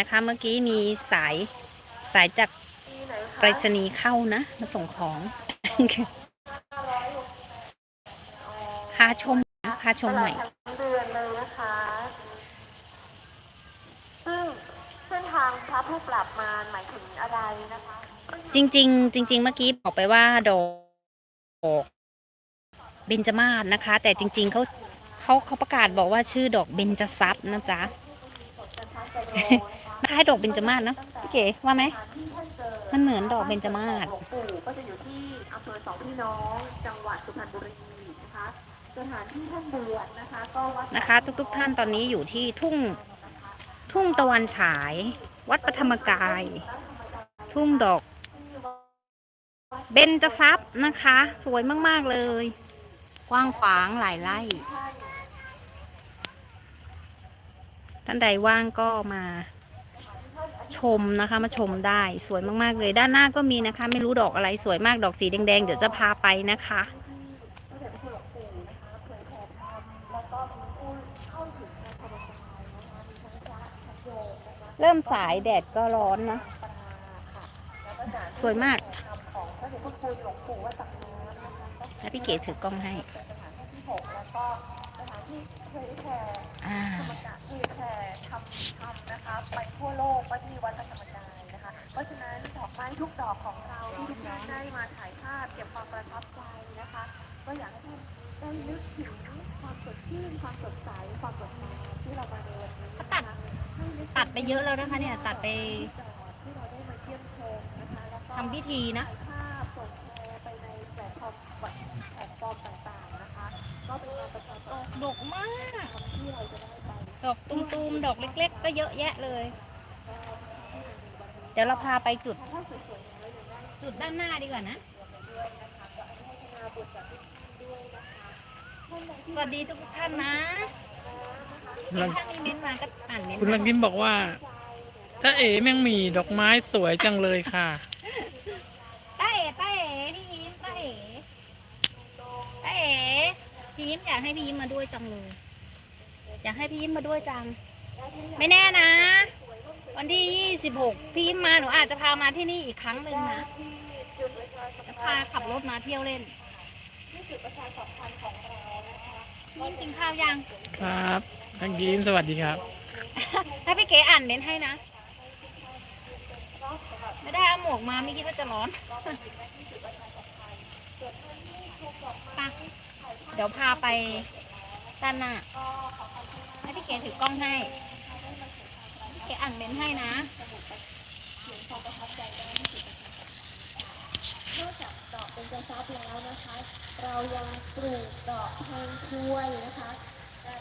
นะคะเมื่อกี้มีสายสายจากไปรษณีย์เข้านะ มาส่งของพาชมนะพาชมหน่อยทั้งเดือนเลยนะคะซึ่งเส้นทางพระผู้ปรับมารหมายถึงอะไรนะคะ จริงๆจริง ๆ เมื่อกี้บอกไปว่าดอกเบญจมาศนะคะ แต่จริง ๆเขาเขาเขาประกาศบอกว่าชื่อดอกเบญจทรัพย์นะจ๊ะ คล้ายดอกเบญจมาศเนอะพี่เก๋ว่าไหม มันเหมือนดอกเบญจมาศหลวงปู่ก็จะอยู่ที่อำเภอสองพี่น้องจังหวัดสุพรรณบุรีนะคะสถานที่ท่านบวชนะคะก็วัดนะคะ ทุกๆท่านตอนนี้อยู่ที่ทุ่งทุ่งตะวันฉาย วัดปฐมกาย ทุ่งดอก เบญจทรัพย์นะคะ สวยมากๆเลย กว้างขวางหลายไร่ ท่านใดว่างก็มา ชมนะคะ มาชมได้สวยมากๆเลยด้านหน้าก็มีนะคะ ไม่รู้ดอกอะไรสวยมากดอกสีแดงๆเดี๋ยวจะพาไปนะคะเริ่มสายแดดก็ร้อนนะ สวยมากแล้วพี่เก๋ถือกล้องให้ สถานที่หกแล้วก็สถานที่เผยแผ่อ่า ธรรมกายเผยแผ่ทำทำนะคะ ไปทั่วโลกไปที่วัดพระธรรมกายนะคะ เพราะฉะนั้นดอกไม้ทุกดอกของเราที่ทุกท่านได้มาถ่ายภาพเก็บความประทับใจนะคะ ก็อยากให้ท่านได้นึกถึงความสดชื่นความสดใสความสดงามที่เรามาในวันนี้นะคะให้นึกถึง ตัดไปเยอะแล้วนะคะเนี่ยตัดไปที่เราได้มาเยี่ยมชมนะคะแล้วก็ทำพิธีนะ ถ่ายภาพส่งแชร์ไปในแพลตฟอร์มแพลตฟอร์มต่างๆนะคะ ก็เป็นการประชาสัมพันธ์ดกมาก ที่เราจะได้ไปดอกตูมๆ ดอกเล็ก ๆ ก็เยอะแยะเลย เดี๋ยวเราพาไปจุดจุดด้านหน้าดีกว่านะสวัสดีทุกท่านนะ คุณลังถ้ามีเม้นต์มาก็อ่านเม้นต์คุณลังกิมบอกว่า ถ้าเอ๋แมงหมีดอกไม้สวยจังเลยค่ะ ต้าเอ๋ต้าเอ๋พี่ยิ้มต้าเอ๋ต้าเอ๋ พี่ยิ้มอยากให้พี่ยิ้มมาด้วยจังเลย อยากให้พี่ยิ้มมาด้วยจัง ไม่แน่นะ วันที่ยี่สิบหกพี่ยิ้มมาหนูอาจจะพามาที่นี่อีกครั้งหนึ่งนะจะพาขับรถมาเที่ยวเล่นพี่ยิ้มกินข้าวยังครับทังกิมสวัสดีครับถ้าพี่เก๋อ่านเม้นต์ให้นะ ไม่ได้เอาหมวกมาไม่คิดว่าจะร้อนไป เดี๋ยวพาไปด้านหน้าให้พี่เก๋ถือกล้องให้ พี่เก๋อ่านเมนให้นะนอกจากดอกเป็นจทรัพย์แล้วนะคะ เรายังปลูกดอกแพงควยนะคะแต่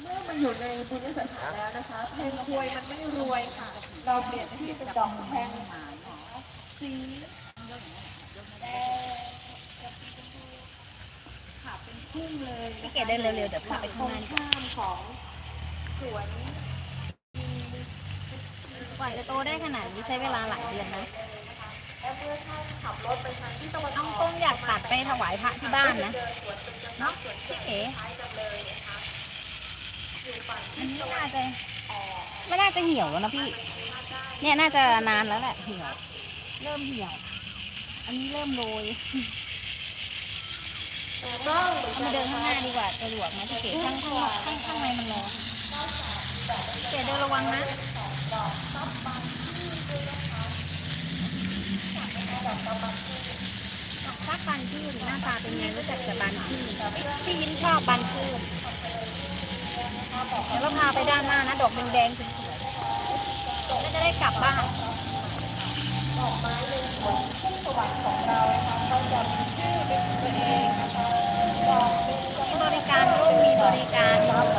เมื่อมันอยู่ในบุญสถานแล้วนะคะแพงควยมันไม่รวยค่ะ เราเปลี่ยนที่เป็นดอกแพงหายสีแดง ค่ะเป็นพุ่มเลยนะคะพี่เก๋เดินเร็วๆเดี๋ยวพาไปตข้างรงหน้าดีกว่าข้ามของสวนกว่าจะโตได้ขนาดนี้ใช้เวลาหลายเดือนนะและเมื่อท่านขับรถไปทางที่ตะวันอน้องอกต้นอยากตัดไปถวายพระที่บ้านนะเนาะพี่เก๋อันนี้น่าจะไม่น่าจะเหี่ยวแล้วนะพี่ เนี่ยน่าจะนานแล้วแหละเหี่ยว เริ่มเหี่ยว อันนี้เริ่มโรยต้อง เอามาเดินข้างหน้าดีกว่าสะดวกนะพี่เก๋ข้างข้างข้างข้างในมันร้อนเก๋เดินระวังนะถ้าบันชื่นหน้าตาเป็นไงรู้จักแต่บันชื่นพี่ยิ้มชอบบันชื่นเดี๋ยวเราพาไปด้านหน้านะดอกแดงๆสวยๆแล้วจะได้กลับบ้านดอกไมี ในการรับ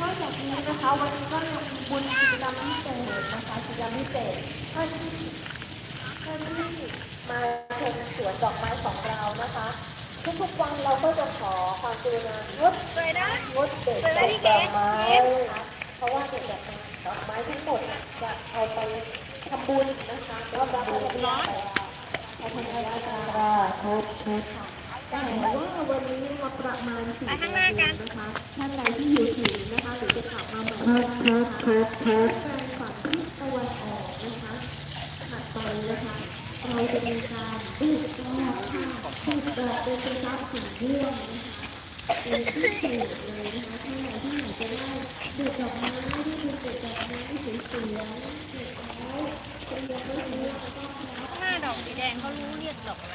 นอกจากนี้นะคะวันนี้ก็บุญกิจกรรมพิเศษนะคะกิจกรรมพิเศษก็ที่ก็ที่มาชมสวนดอกไม้ของเรานะคะทุกๆวันเราก็จะขอความกรุณางดเลยนะงดเด็ดดอกไม้เพราะว่าเด็ดดอกไม้ทั้งหมดจะเอาไปทำบุญนะคะแล้วก็ทำบุของเราทำบุญของเราทุกทุค่ะ แต่ว่าวันนี้เราประมาณสี่ไปข้างหน้ากันนะคะท่านใดที่อยู่ถึงนะคะหรือจะกลับมาใหม่นะคะการฝั่งทิศตะวันออกนะคะถัดไปนะคะเราจะมีการบีบแก้ผ้าที่เกิดเป็นกระชับสีม่วงนะคะเป็นพิเศษเลยนะคะท่านใดที่อยากจะได้เด็ดดอกไม้ที่เป็นเด็ดดอกไม้สวยๆเด็ดแล้วเตรียมไว้สำหรับต้อนรับหน้าดอกสีแดงเขารู้เรียกดอกอะไร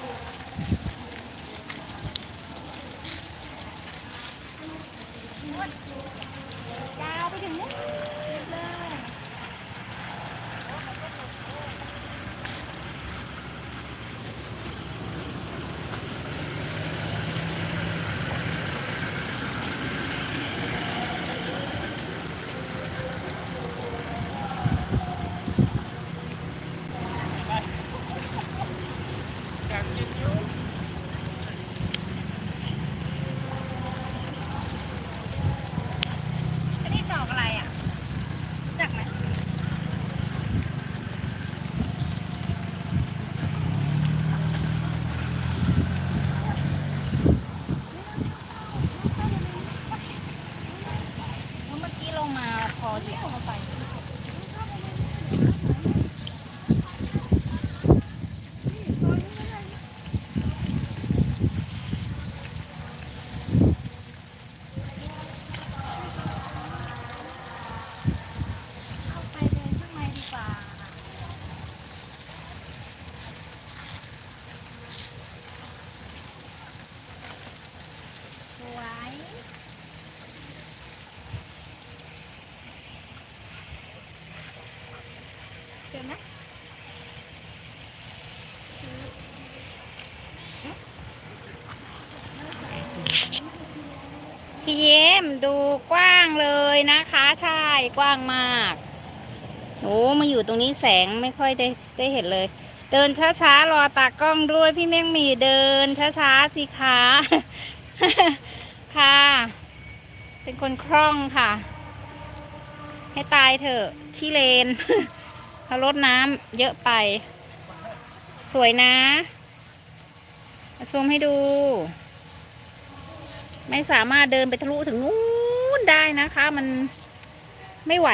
ยาวไปถึงนู้นเลย อันนี้ดอกอะไรอะรู้จักไหมเมื่อกี้ลงมาพอที่เข้าไป เข้าไปเดินข้างในดีกว่า สวยเจอไหมพี่เย้ม ดูกว้างเลยนะคะ ใช่กว้างมากโอ้มาอยู่ตรงนี้แสงไม่ค่อยได้ได้เห็นเลย เดินช้าๆรอตากล้องด้วยพี่เม่งมีเดินช้าๆสิคะค่ะ เป็นคนคล่องค่ะ ให้ตายเถอะที่เลนเขารดน้ำเยอะไป สวยนะซูมให้ดู ไม่สามารถเดินไปทะลุถึงนู้นได้นะคะ มันไม่ไหว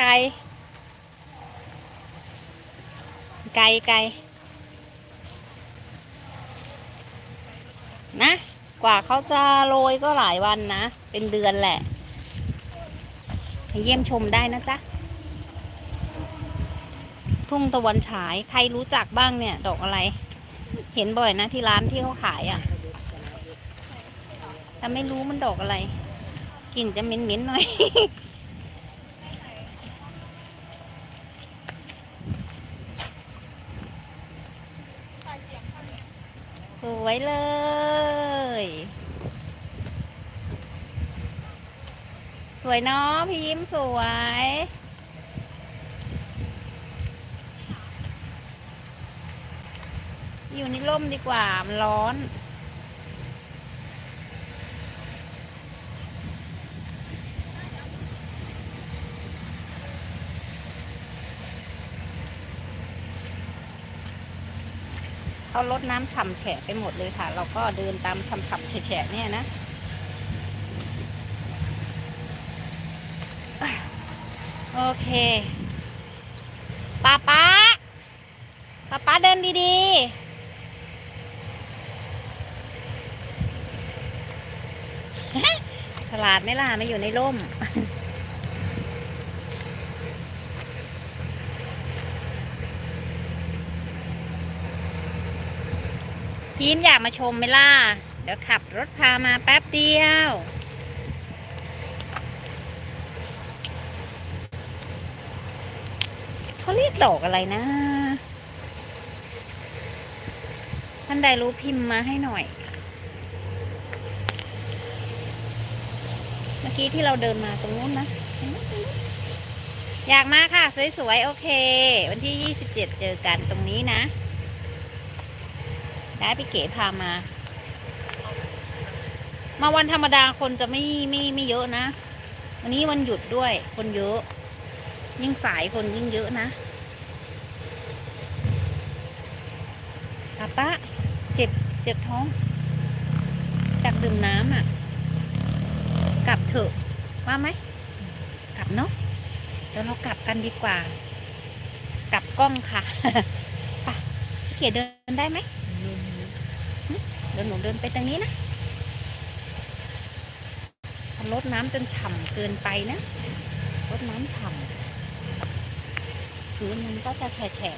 ไกล ไกลไกลนะ กว่าเขาจะโรยก็หลายวันนะ เป็นเดือนแหละไปเยี่ยมชมได้นะจ๊ะ ทุ่งตะวันฉายใครรู้จักบ้างเนี่ย ดอกอะไร เห็นบ่อยนะที่ร้านที่เขาขายอะ่ะ แต่ไม่รู้มันดอกอะไรกลิ่นจะเหม็นๆหน่อย สวยเลย สวยเนาะพี่ยิ้มสวยอยู่ในร่มดีกว่า มันร้อน เขาลดน้ำฉ่ำแฉะไปหมดเลยค่ะ เราก็เดินตามฉ่ำๆแฉะเนี่ยนะโอเคป้าป้าป้าป้าเดินดีๆ ฉลาดไหม่ล่ะไม่อยู่ในร่ม พีมอยากมาชมไหมล่ะ เดี๋ยวขับรถพามาแป๊บเดียว เขาเรียกดอกอะไรนะ ท่านใดรู้พิมพ์มาให้หน่อย เมื่อกี้ที่เราเดินมาตรงนู้นนะ อยากมาค่ะ สวยๆ โอเค วันที่ 27 เจอกันตรงนี้นะ ได้พี่เก๋พามา มาวันธรรมดาคนจะไม่ไม่ไม่เยอะนะ วันนี้วันหยุดด้วย คนเยอะ ยิ่งสายคนยิ่งเยอะนะป้าป้าเจ็บเจ็บท้องจากดื่มน้ำอะ กลับเถอะว่าไหมกลับเนาะเดี๋ยวเรากลับกันดีกว่า กลับกล้องค่ะไปพี่เกียรเดินได้ไหม ดี๋ยวหนูเดินไปตรงนี้นะรดน้ำจนฉ่ำเกินไปนะรดน้ำฉ่ำพื้นมันก็จะแฉะ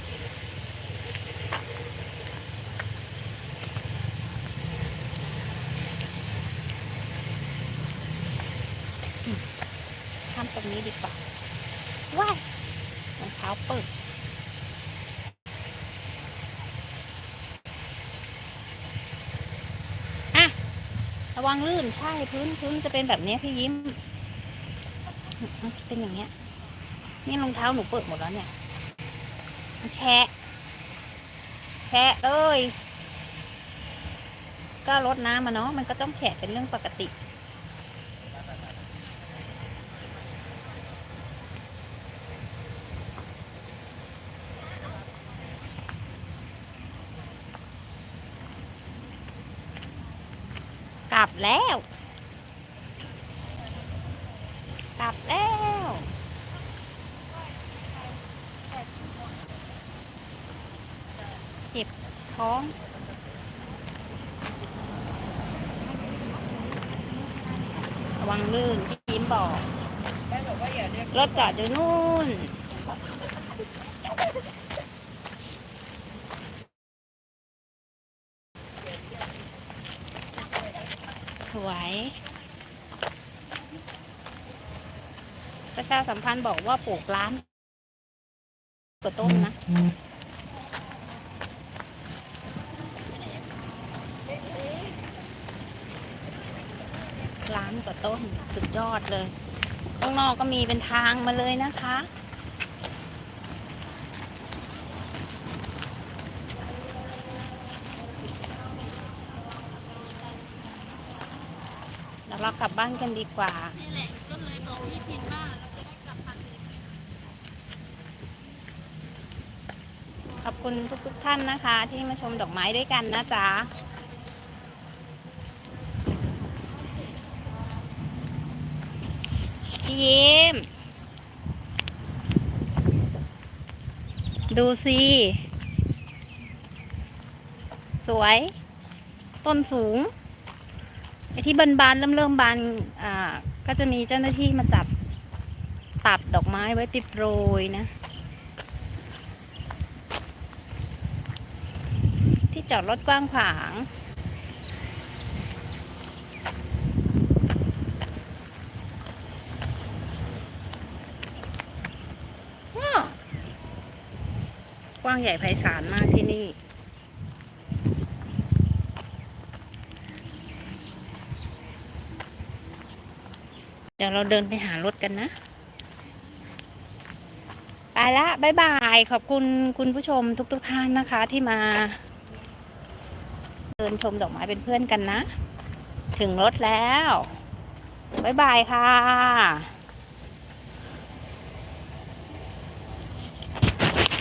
ทำตรงนี้ดีกว่าว้ายรองเท้าเปิด อะ ระวังลื่นใช่พื้นพื้นจะเป็นแบบนี้พี่ยิ้ม มันจะเป็นอย่างเงี้ย นี่รองเท้าหนูเปิดหมดแล้วเนี่ยแชะ แชะเลยก็รดน้ำมาเนาะมันก็ต้องแฉะเป็นเรื่องปกติ บแล้ว กลับแล้ว เจ็บท้องระวังลื่นที่ยิ้มบอกแม่บอกเรียกรถจอดอยู่นู่น วย ประชาสัมพันธ์บอกว่าปลูกร้านกว่าต้นนะร้านกว่าต้นสุดยอดเลย ข้างนอกก็มีเป็นทางมาเลยนะคะ เรากลับบ้านกันดีกว่าขอบคุณทุกๆท่านนะคะ ที่มาชมดอกไม้ด้วยกันนะจ๊ะพี่ยิ้มดูสิ สวย ต้นสูง ไอ้ที่บานบานๆเริ่มเริ่มบานอ่าก็จะมีเจ้าหน้าที่มาจับตัดดอกไม้ไว้ติดโปรยนะ ที่จอดรถกว้างขวางอ้อกว้างใหญ่ไพศาลมากที่นี่ เดี๋ยวเราเดินไปหารถกันนะไปละบายบาย ขอบคุณคุณผู้ชมทุกๆทท่านนะคะที่มา เดินชมดอกไม้เป็นเพื่อนกันนะ ถึงรถแล้วบายบายค่ะ